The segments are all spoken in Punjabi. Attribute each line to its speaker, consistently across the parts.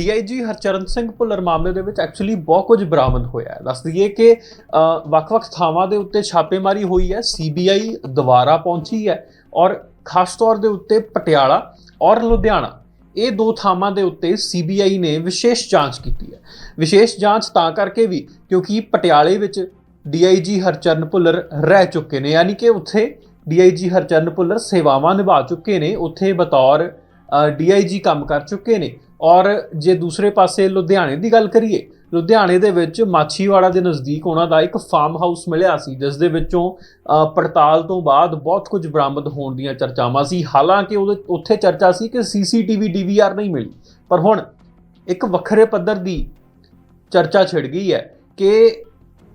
Speaker 1: ਡੀਆਈਜੀ ਹਰਚਰਨ ਸਿੰਘ ਭੁੱਲਰ ਮਾਮਲੇ ਦੇ ਵਿੱਚ ਐਕਚੁਅਲੀ ਬਹੁਤ ਕੁਝ ਬਰਾਮਦ ਹੋਇਆ ਹੈ। ਦੱਸ ਦਈਏ ਕਿ ਵੱਖ-ਵੱਖ ਥਾਵਾਂ ਦੇ ਉੱਤੇ ਛਾਪੇਮਾਰੀ ਹੋਈ ਹੈ, ਸੀਬੀਆਈ ਦੁਬਾਰਾ ਪਹੁੰਚੀ ਹੈ ਔਰ ਖਾਸ ਤੌਰ ਦੇ ਉੱਤੇ ਪਟਿਆਲਾ ਔਰ ਲੁਧਿਆਣਾ, ਇਹ ਦੋ ਥਾਵਾਂ ਦੇ ਉੱਤੇ ਸੀਬੀਆਈ ਨੇ ਵਿਸ਼ੇਸ਼ ਜਾਂਚ ਕੀਤੀ ਹੈ। ਵਿਸ਼ੇਸ਼ ਜਾਂਚ ਤਾਂ ਕਰਕੇ ਵੀ ਕਿਉਂਕਿ ਪਟਿਆਲੇ ਵਿੱਚ ਡੀਆਈਜੀ ਹਰਚਰਨ ਭੁੱਲਰ ਰਹਿ ਚੁੱਕੇ ਨੇ, ਯਾਨੀ ਕਿ ਉੱਥੇ ਡੀਆਈਜੀ ਹਰਚਰਨ ਭੁੱਲਰ ਸੇਵਾਵਾਂ ਨਿਭਾ ਚੁੱਕੇ ਨੇ, ਉੱਥੇ ਬਤੌਰ ਡੀਆਈਜੀ ਕੰਮ ਕਰ ਚੁੱਕੇ ਨੇ। ਔਰ ਜੇ ਦੂਸਰੇ ਪਾਸੇ ਲੁਧਿਆਣੇ ਦੀ ਗੱਲ ਕਰੀਏ, ਲੁਧਿਆਣੇ ਦੇ ਵਿੱਚ ਮਾਛੀਵਾੜਾ ਦੇ ਨਜ਼ਦੀਕ ਉਹਨਾਂ ਦਾ ਇੱਕ ਫਾਰਮ ਹਾਊਸ ਮਿਲਿਆ ਸੀ, ਜਿਸ ਦੇ ਵਿੱਚੋਂ ਪੜਤਾਲ ਤੋਂ ਬਾਅਦ ਬਹੁਤ ਕੁਝ ਬਰਾਮਦ ਹੋਣ ਦੀਆਂ ਚਰਚਾਵਾਂ ਸੀ। ਹਾਲਾਂਕਿ ਉਹਦੇ, ਉੱਥੇ ਚਰਚਾ ਸੀ ਕਿ ਸੀਸੀਟੀਵੀ ਡੀਵੀਆਰ ਨਹੀਂ ਮਿਲੀ। ਪਰ ਹੁਣ ਇੱਕ ਵੱਖਰੇ ਪੱਧਰ ਦੀ ਚਰਚਾ ਛਿੜ ਗਈ ਹੈ ਕਿ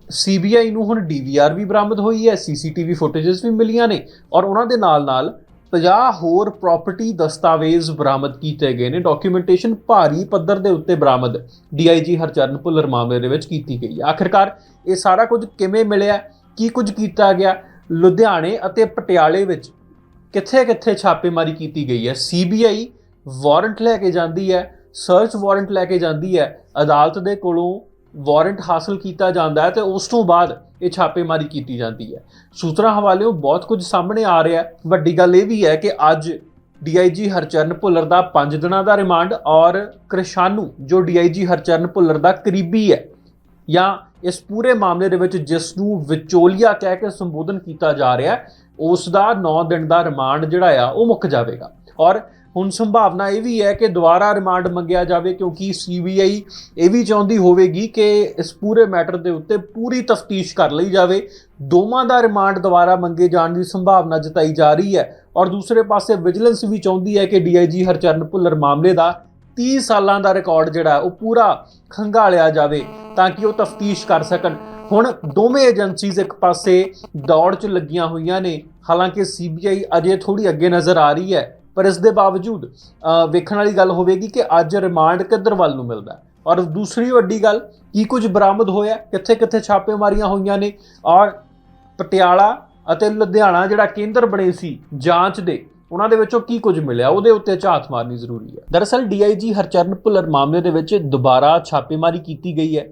Speaker 1: ਸੀਬੀਆਈ ਨੂੰ ਹੁਣ ਡੀਵੀਆਰ ਵੀ ਬਰਾਮਦ ਹੋਈ ਹੈ ਸੀਸੀਟੀਵੀ ਫੁਟੇजेस ਵੀ ਮਿਲੀਆਂ ਨੇ ਔਰ ਉਹਨਾਂ ਦੇ ਨਾਲ-ਨਾਲ 50 ਹੋਰ ਪ੍ਰਾਪਰਟੀ ਦਸਤਾਵੇਜ਼ ਬਰਾਮਦ ਕੀਤੇ ਗਏ ਨੇ। ਡਾਕੂਮੈਂਟੇਸ਼ਨ ਭਾਰੀ ਪੱਧਰ ਦੇ ਉੱਤੇ ਬਰਾਮਦ ਡੀਆਈਜੀ ਹਰਚਰਨ ਭੁੱਲਰ ਮਾਮਲੇ ਦੇ ਵਿੱਚ ਕੀਤੀ ਗਈ ਹੈ। ਆਖਿਰਕਾਰ ਇਹ ਸਾਰਾ ਕੁਝ ਕਿਵੇਂ ਮਿਲਿਆ ਕੀ ਕੁਝ ਕੀਤਾ ਗਿਆ? ਲੁਧਿਆਣੇ ਅਤੇ ਪਟਿਆਲੇ ਵਿੱਚ ਕਿੱਥੇ-ਕਿੱਥੇ ਛਾਪੇਮਾਰੀ ਕੀਤੀ ਗਈ ਹੈ? ਸੀਬੀਆਈ ਵਾਰੰਟ ਲੈ ਕੇ ਜਾਂਦੀ ਹੈ ਸਰਚ ਵਾਰੰਟ ਲੈ ਕੇ ਜਾਂਦੀ ਹੈ, ਅਦਾਲਤ ਦੇ ਕੋਲੋਂ ਵਾਰੰਟ ਹਾਸਲ ਕੀਤਾ ਜਾਂਦਾ ਹੈ ਤੇ ਉਸ ਤੋਂ ਬਾਅਦ ਇਹ ਛਾਪੇਮਾਰੀ ਕੀਤੀ ਜਾਂਦੀ ਹੈ। ਸੂਤਰਾਂ ਹਵਾਲਿਓਂ ਬਹੁਤ ਕੁਝ ਸਾਹਮਣੇ ਆ ਰਿਹਾ ਹੈ। ਵੱਡੀ ਗੱਲ ਇਹ ਵੀ ਹੈ ਕਿ ਅੱਜ ਡੀਆਈਜੀ ਹਰਚਰਨ ਭੁੱਲਰ ਦਾ 5 ਦਿਨਾਂ ਦਾ ਰਿਮਾਂਡ ਔਰ ਕ੍ਰਿਸ਼ਾਨੂ, ਜੋ ਡੀਆਈਜੀ ਹਰਚਰਨ ਭੁੱਲਰ ਦਾ ਕਰੀਬੀ ਹੈ, ਜਾਂ ਇਸ ਪੂਰੇ ਮਾਮਲੇ ਦੇ ਵਿੱਚ ਜਿਸ ਨੂੰ ਵਿਚੋਲੀਆ ਕਹਿ ਕੇ ਸੰਬੋਧਨ ਕੀਤਾ ਜਾ ਰਿਹਾ ਹੈ, ਉਸ ਦਾ 9 ਦਿਨ ਦਾ ਰਿਮਾਂਡ ਜਿਹੜਾ ਆ ਉਹ ਮੁੱਕ ਜਾਵੇਗਾ। ਔਰ ਹੁਣ ਸੰਭਾਵਨਾ ਇਹ ਵੀ ਹੈ ਕਿ ਦੁਬਾਰਾ ਰਿਮਾਂਡ ਮੰਗਿਆ ਜਾਵੇ, ਕਿਉਂਕਿ ਸੀਬੀਆਈ ਇਹ ਵੀ ਚਾਹੁੰਦੀ ਹੋਵੇਗੀ ਕਿ ਇਸ ਪੂਰੇ ਮੈਟਰ ਦੇ ਉੱਤੇ ਪੂਰੀ ਤਫਤੀਸ਼ ਕਰ ਲਈ ਜਾਵੇ। ਦੋਵਾਂ ਦਾ ਰਿਮਾਂਡ ਦੁਬਾਰਾ ਮੰਗੇ ਜਾਣ ਦੀ ਸੰਭਾਵਨਾ ਜਤਾਈ ਜਾ ਰਹੀ ਹੈ। ਔਰ ਦੂਸਰੇ ਪਾਸੇ ਵਿਜੀਲੈਂਸ ਵੀ ਚਾਹੁੰਦੀ ਹੈ ਕਿ ਡੀਆਈਜੀ ਹਰਚਰਨ ਭੁੱਲਰ ਮਾਮਲੇ ਦਾ 30 ਸਾਲਾਂ ਦਾ ਰਿਕਾਰਡ ਜਿਹੜਾ ਉਹ ਪੂਰਾ ਖੰਗਾਲਿਆ ਜਾਵੇ ਤਾਂ ਕਿ ਉਹ ਤਫਤੀਸ਼ ਕਰ ਸਕਣ। ਹੁਣ ਦੋਵੇਂ ਏਜੰਸੀਜ਼ ਇੱਕ ਪਾਸੇ ਦੌੜ 'ਚ ਲੱਗੀਆਂ ਹੋਈਆਂ ਨੇ। ਹਾਲਾਂਕਿ ਸੀਬੀਆਈ ਅਜੇ ਥੋੜੀ ਅੱਗੇ ਨਜ਼ਰ ਆ ਰਹੀ ਹੈ। ਪਰ ਇਸ ਦੇ ਬਾਵਜੂਦ ਵੇਖਣ ਵਾਲੀ ਗੱਲ ਹੋਵੇਗੀ ਕਿ ਅੱਜ ਰਿਮਾਂਡ ਕਿੱਧਰ ਵੱਲ ਨੂੰ ਮਿਲਦਾ ਔਰ ਦੂਸਰੀ ਵੱਡੀ ਗੱਲ, ਕੀ ਕੁਝ ਬਰਾਮਦ ਹੋਇਆ ਕਿੱਥੇ ਕਿੱਥੇ ਛਾਪੇਮਾਰੀਆਂ ਹੋਈਆਂ ਨੇ? ਔਰ ਪਟਿਆਲਾ ਅਤੇ ਲੁਧਿਆਣਾ ਜਿਹੜਾ ਕੇਂਦਰ ਬਣੇ ਸੀ ਜਾਂਚ ਦੇ, ਉਹਨਾਂ ਦੇ ਵਿੱਚੋਂ ਕੀ ਕੁਝ ਮਿਲਿਆ? ਉਹਦੇ ਉੱਤੇ ਝਾਤ ਮਾਰਨੀ ਜ਼ਰੂਰੀ ਹੈ। ਦਰਅਸਲ ਡੀਆਈਜੀ ਹਰਚਰਨ ਭੁੱਲਰ ਮਾਮਲੇ ਦੇ ਵਿੱਚ ਦੁਬਾਰਾ ਛਾਪੇਮਾਰੀ ਕੀਤੀ ਗਈ ਹੈ।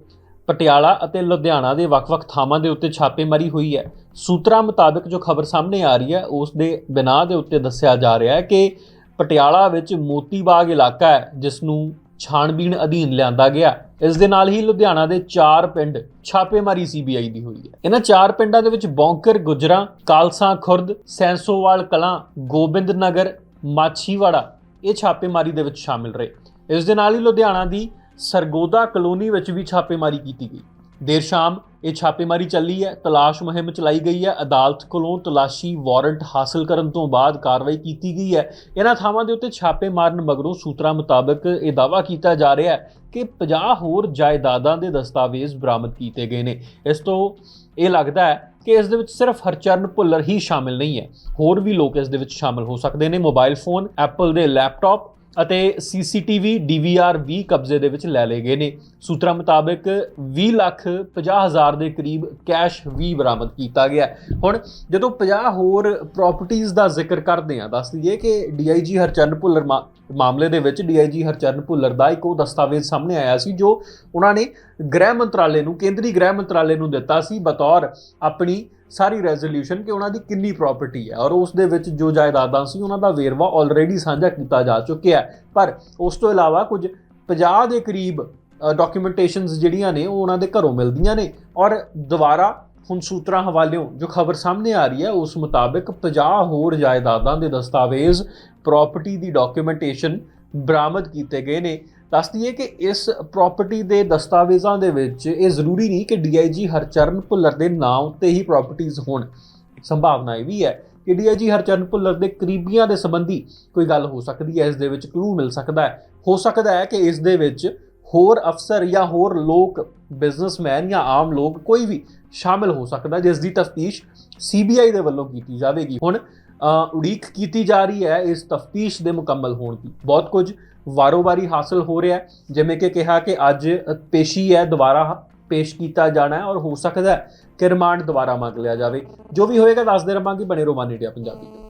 Speaker 1: ਪਟਿਆਲਾ ਅਤੇ ਲੁਧਿਆਣਾ ਦੇ ਵੱਖ-ਵੱਖ ਥਾਵਾਂ ਦੇ ਉੱਤੇ ਛਾਪੇਮਾਰੀ ਹੋਈ ਹੈ। ਸੂਤਰਾਂ ਮੁਤਾਬਕ ਜੋ ਖਬਰ ਸਾਹਮਣੇ ਆ ਰਹੀ ਹੈ, ਉਸ ਦੇ ਬਿਨਾਹ ਦੇ ਉੱਤੇ ਦੱਸਿਆ ਜਾ ਰਿਹਾ ਹੈ ਕਿ ਪਟਿਆਲਾ ਵਿੱਚ ਮੋਤੀ ਬਾਗ ਇਲਾਕਾ ਹੈ ਜਿਸ ਨੂੰ ਛਾਣਬੀਣ ਅਧੀਨ ਲਿਆਂਦਾ ਗਿਆ ਇਸ ਦੇ ਨਾਲ ਹੀ ਲੁਧਿਆਣਾ ਦੇ ਚਾਰ ਪਿੰਡ ਛਾਪੇਮਾਰੀ ਸੀਬੀਆਈ ਦੀ ਹੋਈ ਹੈ। ਇਹਨਾਂ ਚਾਰ ਪਿੰਡਾਂ ਦੇ ਵਿੱਚ ਬੌਂਕਰ, ਗੁਜਰਾ, ਕਾਲਸਾ, ਖੁਰਦ, ਸੈਂਸੋਵਾਲ ਕਲਾਂ ਗੋਬਿੰਦ ਨਗਰ ਮਾਛੀਵਾੜਾ ਇਹ ਛਾਪੇਮਾਰੀ ਦੇ ਵਿੱਚ ਸ਼ਾਮਿਲ ਰਹੇ। ਇਸ ਦੇ ਨਾਲ ਹੀ ਲੁਧਿਆਣਾ ਦੀ ਸਰਗੋਦਾ ਕਲੋਨੀ ਵਿੱਚ ਵੀ ਛਾਪੇਮਾਰੀ ਕੀਤੀ ਗਈ। ਦੇਰ ਸ਼ਾਮ ਇਹ ਛਾਪੇਮਾਰੀ ਚੱਲੀ ਹੈ, ਤਲਾਸ਼ ਮੁਹਿੰਮ ਚਲਾਈ ਗਈ ਹੈ, ਅਦਾਲਤ ਕੋਲੋਂ ਤਲਾਸ਼ੀ ਵਾਰੰਟ ਹਾਸਲ ਕਰਨ ਤੋਂ ਬਾਅਦ ਕਾਰਵਾਈ ਕੀਤੀ ਗਈ ਹੈ। ਇਹਨਾਂ ਥਾਵਾਂ ਦੇ ਉੱਤੇ ਛਾਪੇ ਮਾਰਨ ਮਗਰੋਂ ਸੂਤਰਾਂ ਮੁਤਾਬਕ ਇਹ ਦਾਅਵਾ ਕੀਤਾ ਜਾ ਰਿਹਾ ਹੈ ਕਿ 50 ਹੋਰ ਜਾਇਦਾਦਾਂ ਦੇ ਦਸਤਾਵੇਜ਼ ਬਰਾਮਦ ਕੀਤੇ ਗਏ ਨੇ। ਇਸ ਤੋਂ ਇਹ ਲੱਗਦਾ ਹੈ ਕਿ ਇਸ ਦੇ ਵਿੱਚ ਸਿਰਫ ਹਰਚਰਨ ਭੁੱਲਰ ਹੀ ਸ਼ਾਮਿਲ ਨਹੀਂ ਹੈ। ਹੋਰ ਵੀ ਲੋਕ ਇਸ ਦੇ ਵਿੱਚ ਸ਼ਾਮਿਲ ਹੋ ਸਕਦੇ ਨੇ। ਮੋਬਾਈਲ ਫੋਨ, ਐਪਲ ਦੇ ਲੈਪਟਾਪ ਅਤੇ ਸੀਸੀਟੀਵੀ ਡੀਵੀਆਰ ਵੀ ਕਬਜ਼ੇ ਦੇ ਵਿੱਚ ਲੈ ਲਏ ਗਏ ਨੇ। ਸੂਤਰਾਂ ਮੁਤਾਬਕ 20 ਲੱਖ 50 ਹਜ਼ਾਰ ਦੇ ਕਰੀਬ ਕੈਸ਼ ਵੀ ਬਰਾਮਦ ਕੀਤਾ ਗਿਆ ਹੁਣ ਜਦੋਂ 50 ਹੋਰ ਪ੍ਰਾਪਰਟੀਆਂ ਦਾ ਜ਼ਿਕਰ ਕਰਦੇ ਹਾਂ, ਦੱਸ ਦਈਏ ਕਿ ਡੀਆਈਜੀ ਹਰਚਰਨ ਭੁੱਲਰ ਮਾ- ਮਾਮਲੇ ਦੇ ਵਿੱਚ ਡੀਆਈਜੀ ਹਰਚਰਨ ਭੁੱਲਰ ਦਾ ਇੱਕ ਉਹ ਦਸਤਾਵੇਜ਼ ਸਾਹਮਣੇ ਆਇਆ ਸੀ, ਜੋ ਉਹਨਾਂ ਨੇ ਗ੍ਰਹਿ ਮੰਤਰਾਲੇ ਨੂੰ, ਕੇਂਦਰੀ ਗ੍ਰਹਿ ਮੰਤਰਾਲੇ ਨੂੰ ਦਿੱਤਾ ਸੀ। ਬਤੌਰ ਆਪਣੀ ਸਾਰੀ ਰੈਜ਼ੋਲੂਸ਼ਨ ਕਿ ਉਹਨਾਂ ਦੀ ਕਿੰਨੀ ਪ੍ਰਾਪਰਟੀ ਹੈ। ਔਰ ਉਸ ਦੇ ਵਿੱਚ ਜੋ ਜਾਇਦਾਦਾਂ ਸੀ, ਉਹਨਾਂ ਦਾ ਵੇਰਵਾ ਆਲਰੇਡੀ ਸਾਂਝਾ ਕੀਤਾ ਜਾ ਚੁੱਕਿਆ ਹੈ। ਪਰ ਉਸ ਤੋਂ ਇਲਾਵਾ ਕੁਝ 50 ਦੇ ਕਰੀਬ ਡਾਕੂਮੈਂਟੇਸ਼ਨਸ ਜਿਹੜੀਆਂ ਨੇ, ਉਹ ਉਹਨਾਂ ਦੇ ਘਰੋਂ ਮਿਲਦੀਆਂ ਨੇ। ਔਰ ਦੁਬਾਰਾ ਹੁਣ ਸੂਤਰਾਂ ਹਵਾਲਿਓਂ ਜੋ ਖਬਰ ਸਾਹਮਣੇ ਆ ਰਹੀ ਹੈ, ਉਸ ਮੁਤਾਬਕ 50 ਹੋਰ ਜਾਇਦਾਦਾਂ ਦੇ ਦਸਤਾਵੇਜ਼ ਪ੍ਰਾਪਰਟੀ ਦੀ ਡਾਕੂਮੈਂਟੇਸ਼ਨ ਬਰਾਮਦ ਕੀਤੇ ਗਏ ਨੇ। ਦੱਸ ਦਈਏ ਕਿ ਇਸ ਪ੍ਰਾਪਰਟੀ ਦੇ ਦਸਤਾਵੇਜ਼ਾਂ ਦੇ ਵਿੱਚ ਇਹ ਜ਼ਰੂਰੀ ਨਹੀਂ ਕਿ ਡੀਆਈਜੀ ਹਰਚਰਨ ਭੁੱਲਰ ਦੇ ਨਾਮ ਉੱਤੇ ਹੀ ਪ੍ਰਾਪਰਟੀਆਂ ਹੋਣ। ਸੰਭਾਵਨਾ ਇਹ ਵੀ ਹੈ ਕਿ ਡੀਆਈਜੀ ਹਰਚਰਨ ਭੁੱਲਰ ਦੇ ਕਰੀਬੀਆਂ ਦੇ ਸੰਬੰਧੀ ਕੋਈ ਗੱਲ ਹੋ ਸਕਦੀ ਹੈ, ਇਸ ਦੇ ਵਿੱਚ ਕਲੂ ਮਿਲ ਸਕਦਾ ਹੈ। ਹੋ ਸਕਦਾ ਹੈ ਕਿ ਇਸ ਦੇ ਵਿੱਚ ਹੋਰ ਅਫਸਰ ਜਾਂ ਹੋਰ ਲੋਕ ਬਿਜ਼ਨਸਮੈਨ ਜਾਂ ਆਮ ਲੋਕ ਕੋਈ ਵੀ ਸ਼ਾਮਿਲ ਹੋ ਸਕਦਾ ਜਿਸ ਦੀ ਤਫਤੀਸ਼ ਸੀਬੀਆਈ ਦੇ ਵੱਲੋਂ ਕੀਤੀ ਜਾਵੇਗੀ। ਹੁਣ ਉਡੀਕ ਕੀਤੀ ਜਾ ਰਹੀ ਹੈ ਇਸ ਤਫਤੀਸ਼ ਦੇ ਮੁਕੰਮਲ ਹੋਣ ਦੀ। ਬਹੁਤ ਕੁਝ ਵਾਰੋ-ਵਾਰੀ ਹਾਸਲ ਹੋ ਰਿਹਾ ਹੈ, ਜਿਵੇਂ ਕਿ ਕਿਹਾ ਕਿ ਅੱਜ ਪੇਸ਼ੀ ਹੈ, ਦੁਬਾਰਾ ਪੇਸ਼ ਕੀਤਾ ਜਾਣਾ ਹੈ ਔਰ ਹੋ ਸਕਦਾ ਹੈ ਕਿ ਰਿਮਾਂਡ ਦੁਬਾਰਾ ਮੰਗ ਲਿਆ ਜਾਵੇ। ਜੋ ਵੀ ਹੋਏਗਾ, ਦੱਸਦੇ ਰਵਾਂਗੇ। ਬਣੇ ਰੋਮਾਨ ਇੰਡੀਆ ਪੰਜਾਬੀ।